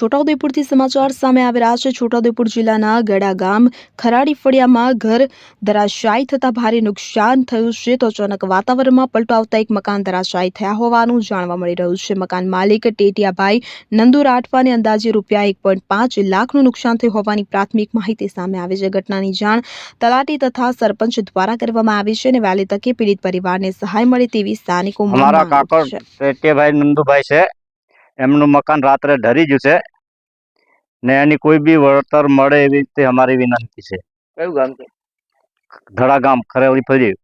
છોટાઉદેપુરથી સમાચાર સામે આવી રહ્યા છે. છોટાઉદેપુર જિલ્લાના ગડા ગામ ખરાડી ફળિયામાં ઘર ધરાશાયી થતાં ભારે નુકસાન થયું છે. તો અચાનક વાતાવરણમાં પલટો આવતા એક મકાન ધરાશાયી થયા હોવાનું જાણવા મળી રહ્યું છે. મકાન માલિક ટેટિયાભાઈ નંદુ રાઠવાને અંદાજે રૂપિયા એક પોઈન્ટ પાંચ લાખનું નુકસાન થયું હોવાની પ્રાથમિક માહિતી સામે આવી છે. ઘટનાની જાણ તલાટી તથા સરપંચ દ્વારા કરવામાં આવી છે અને વહેલી તકે પીડિત પરિવારને સહાય મળે તેવી સ્થાનિકોમાં અમારા કાકડ છે. નંદુભાઈ છે. એમનું મકાન રાત્રે ઢરી ગયું છે. ને એની કોઈ બી વળતર મળે એવી રીતે અમારી વિનંતી છે. કયું ગામ છે? ધડા ગામ ખરેવડી ફરી.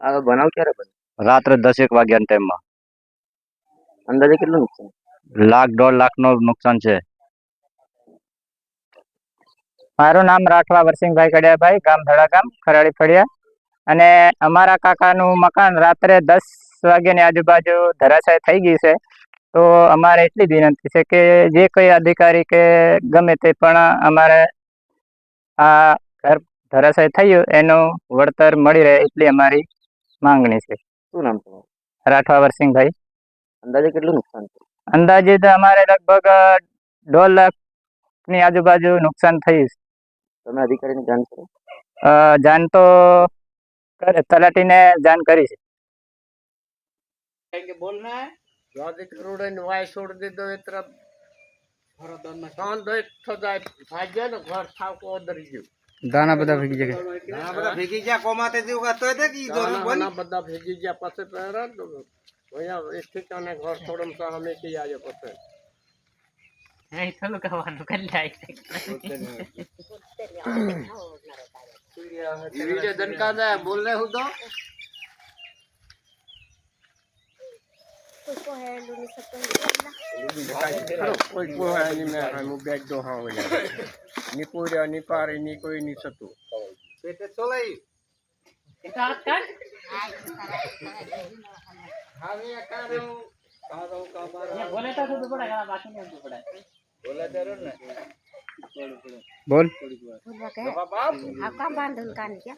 આ બનાવ ક્યારે બન્યો? રાત્રે દસેક વાગ્યાના ટાઈમમાં. અંદાજે કેટલું નુકસાન? લાખ દોઢ લાખ નો નુકસાન છે. મારું નામ રાઠવા વરસિંહભાઈ કડિયાભાઈ ગામ ધડા ગામ ખરાડી ફળિયા. અને અમારા કાકાનું મકાન રાત્રે દસ વાગ્યાની આજુબાજુ ધરાશાય થઈ ગઈ છે. તો અમારે એટલી જ વિનંતી છે કે જે કોઈ અધિકારી કે ગમે તે પણ અમારે આ ઘર ધરાશય થયું એનું વળતર મળી રહે એટલી અમારી માંગણી છે. શું નામ તમારું? રાઠવા વરસિંહભાઈ અંદાજે કેટલું નુકસાન થયું? અંદાજે તો અમારે લગભગ દોઢ લાખની આજુબાજુ નુકસાન થયું તમે અધિકારીને જાણ કરો? જાણ તો તલાટીને જાણ કરી છે. બોલના যদি রোডে নোয়াই ছোট দিত এতরা સાંજ એકઠો જાય ભાગ્યા ને ઘર થાવ કોદરી ગયું દાણા બધા ભેગી જાય દાણા બધા ભેગી જાય કોમાતે જેવું કરતો હતો કે ઈદો દાણા બધા ભેગી ગયા પાસે પહેરા તો ભયા એક અને ઘર છોડમ સા અમે કે આજો પાસે હે થોલું કહેવાનું કરી લાય વિડીયો દનકા બોલ રહે હું તો को है लूनी सबको है कोई को है नि मैं हम बैठ दो हाँ हो। जाए नि पूरा नि पार नि कोई नि सतो बेटे चलाई इतार कर हम ये कर रहा हूँ का दो का बार ये बोले तो तू पड़ा है बाकी नहीं तू पड़ा बोला। ज़रूर ना बोल बोल। बाबा आप काम बाँध उनका नहीं क्या?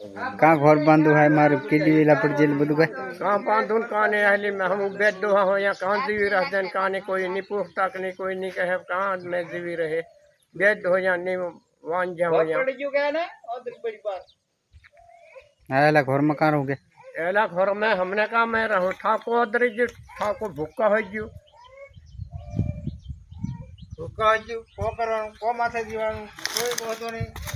ક્યાં કાં ઘર બાંધું હોય મારું કીડી વેલા પડી જેલ બધું કઈ कहाँ बांधुन कहाने ahli में हम बेड दुहा हो या कहाँ जीवी रहते हैं कहानी कोई नहीं पूछता कि नहीं कोई नहीं कहे कहाँ में जीवी रहे बेड हो या नहीं वान जा हो या હા એલા ઘરમાં કાં રહું કે एला घर में हमने कहा मैं रहूँ ठाको अदरी जी ठाको भूखा हो गयो ભૂકા હજુ કો કરવાનું કો માથે દીવાનું કોઈ પહોંચો નહીં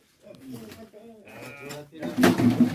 Ah, tira, tira.